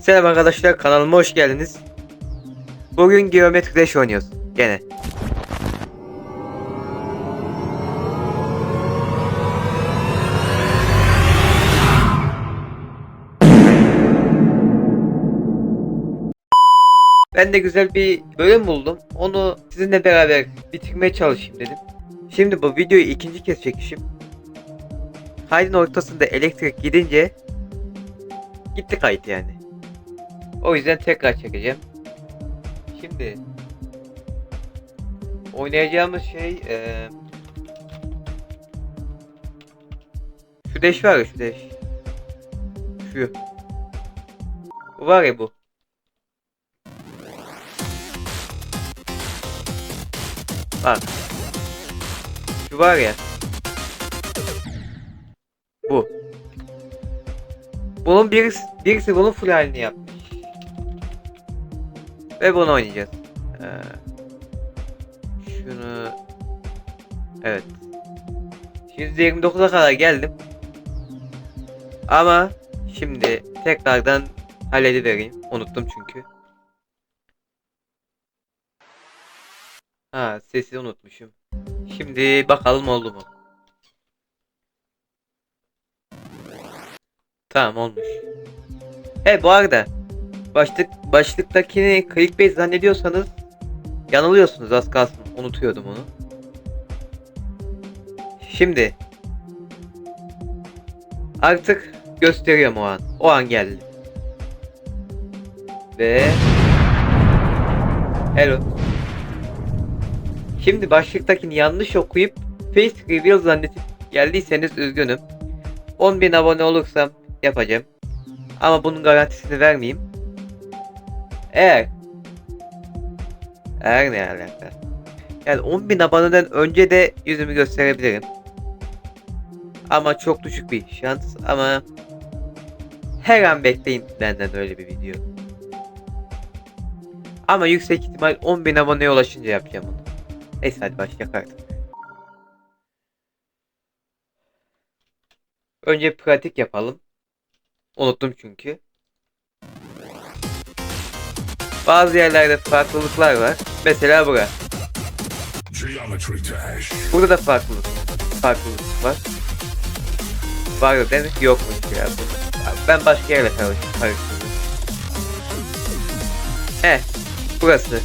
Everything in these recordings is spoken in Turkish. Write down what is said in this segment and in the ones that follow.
Selam arkadaşlar kanalıma hoş geldiniz. Bugün Geometry Dash oynuyoruz. Gene. Ben de güzel bir bölüm buldum. Onu sizinle beraber bitirmeye çalışayım dedim. Şimdi bu videoyu ikinci kez çekişim. Kaydın ortasında elektrik gidince gitti kayıt yani. O yüzden tekrar çekeceğim. Şimdi oynayacağımız şey eee şu deş var ya şu deş. Şu. Bu var ya bu. Bak. Şu var ya. Bu. Bunun birisi, birisi bunun full halini yapmış. Ve bunu oynayacağız. Ee, şunu... Evet. Şimdi 29'a kadar geldim. Ama şimdi tekrardan halledivereyim. Unuttum çünkü. Ha sesi unutmuşum. Şimdi bakalım oldu mu? Tamam olmuş. He bu arada başlık başlıktakini clickbait zannediyorsanız yanılıyorsunuz az kalsın unutuyordum onu. Şimdi artık gösteriyorum o an. O an geldi. Ve Hello. Şimdi başlıktakini yanlış okuyup face reveal zannedip geldiyseniz üzgünüm. 10.000 abone olursam yapacağım. Ama bunun garantisini vermeyeyim. Eğer eğer ne alaka? Yani 10.000 aboneden önce de yüzümü gösterebilirim. Ama çok düşük bir şans ama her an bekleyin benden öyle bir video. Ama yüksek ihtimal 10.000 aboneye ulaşınca yapacağım onu. Neyse hadi başlayalım artık. Önce pratik yapalım. Unuttum çünkü. Bazı yerlerde farklılıklar var. Mesela bura. Burada da farklılık. Farklılık var. Var da değil mi? Yokmuş ya bu. Ben başka yerle karış- karıştırdım. He. Burası.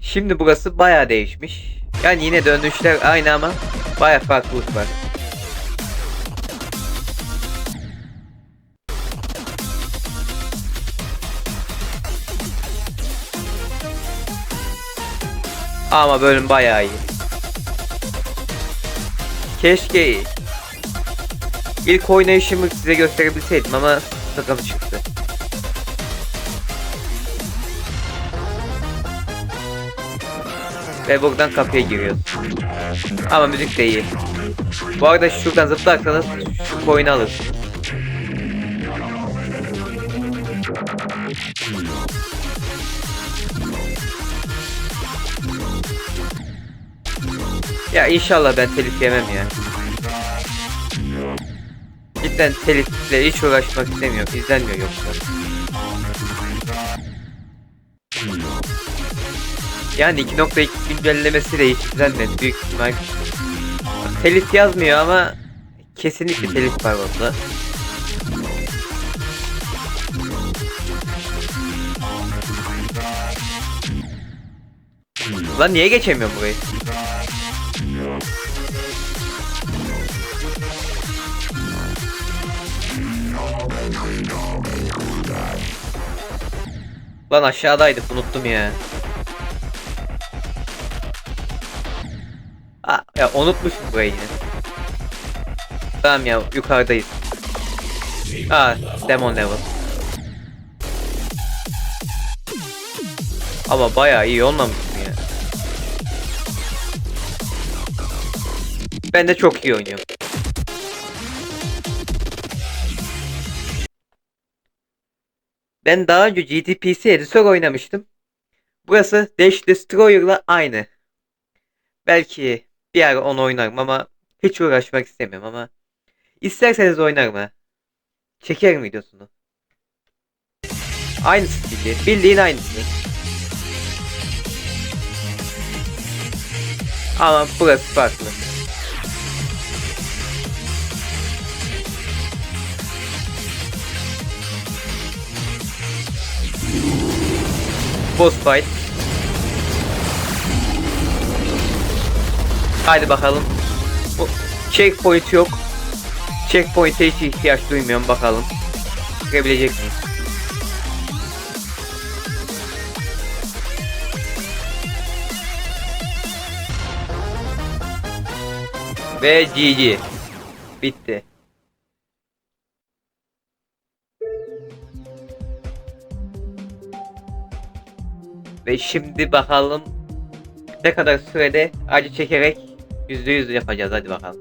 Şimdi burası bayağı değişmiş. Yani yine dönüşler aynı ama bayağı farklılık var. Ama bölüm bayağı iyi. Keşke ilk oynayışımı size gösterebilseydim ama sıkıntı çıktı. Ve buradan kapıya giriyoruz. Ama müzik de iyi. Bu arada şuradan zıplarsanız şu coin'i alırsınız. Ya inşallah ben telif yemem ya. Cidden telifle hiç uğraşmak istemiyorum. İzlenmiyor yoksa. Yani 2.2 güncellemesi de hiç izlenmedi büyük ihtimal. Telif yazmıyor ama kesinlikle telif var onda. Lan niye geçemiyorum burayı? Lan aşağıdaydık unuttum ya. Aa, ya unutmuşum burayı yine. Tamam ya yukarıdayız. Aa demon level. Ama bayağı iyi olmamış mı ya? Ben de çok iyi oynuyorum. Ben daha önce GTPC Editör oynamıştım. Burası Dash Destroyer'la aynı. Belki bir ara onu oynarım ama hiç uğraşmak istemiyorum ama isterseniz oynarım ha. Çekerim videosunu. Aynısı bildiğin, bildiğin aynısı. Ama burası farklı. Boss fight. Haydi bakalım. Bu checkpoint yok. Checkpoint'e hiç ihtiyaç duymuyorum bakalım. Çıkabilecek miyim? Ve GG. Bitti. Ve şimdi bakalım ne kadar sürede acı çekerek %100 yapacağız hadi bakalım.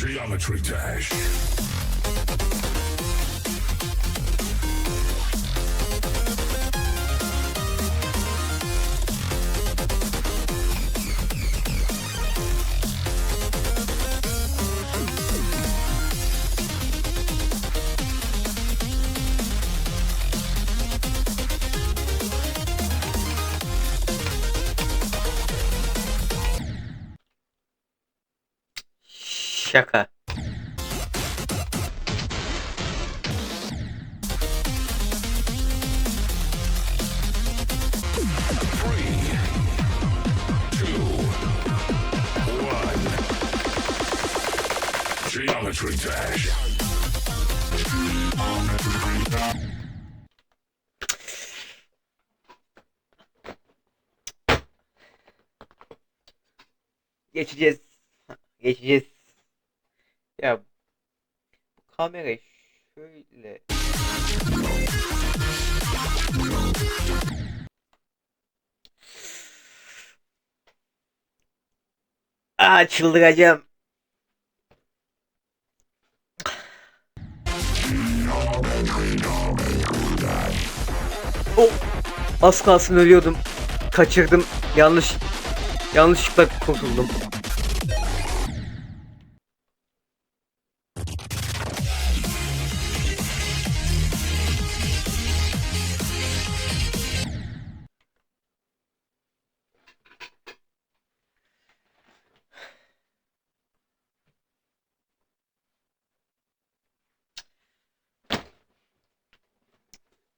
Geometry Dash. Şaka. Geometry Dash. Geçeceğiz. Geçeceğiz. Ya bu kamerayı şöyle Aa çıldıracağım. Oh, az kalsın ölüyordum. Kaçırdım. Yanlış yanlışlıkla kurtuldum.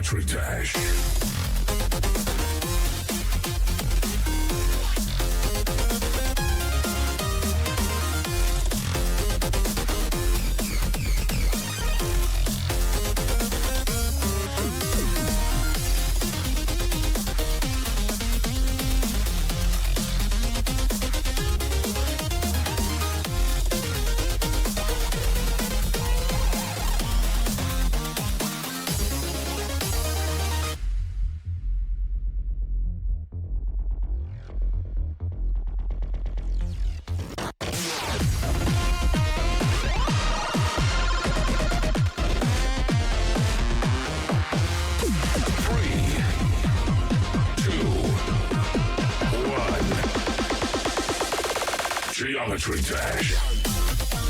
Geometry Dash. Geometry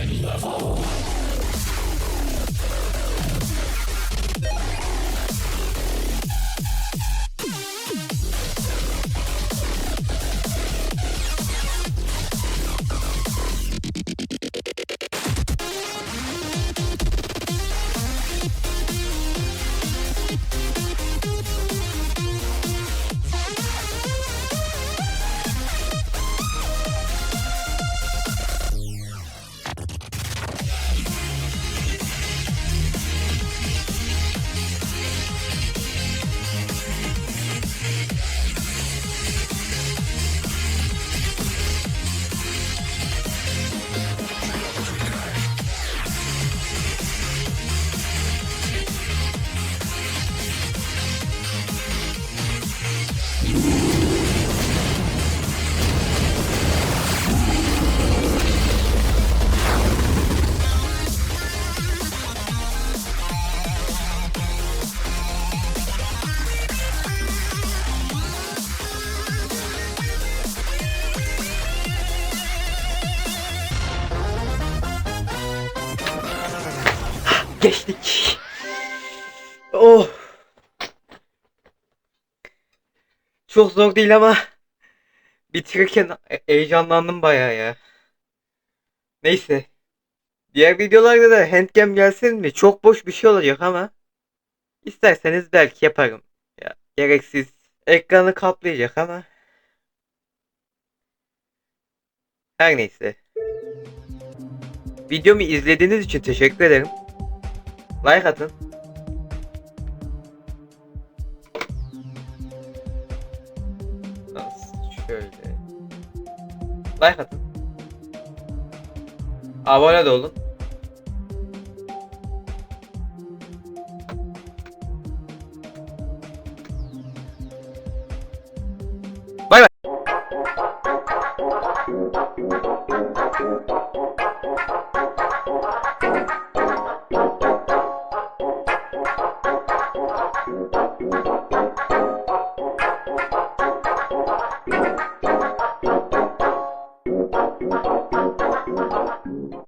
one. Demon level. Geçtik. Oh. Çok zor değil ama bitirirken he- heyecanlandım bayağı ya. Neyse. Diğer videolarda da handcam gelsin mi? Çok boş bir şey olacak ama isterseniz belki yaparım. Ya gereksiz ekranı kaplayacak ama her neyse. Videomu izlediğiniz için teşekkür ederim. Like atın. Şöyle. Like atın. Abone de olun.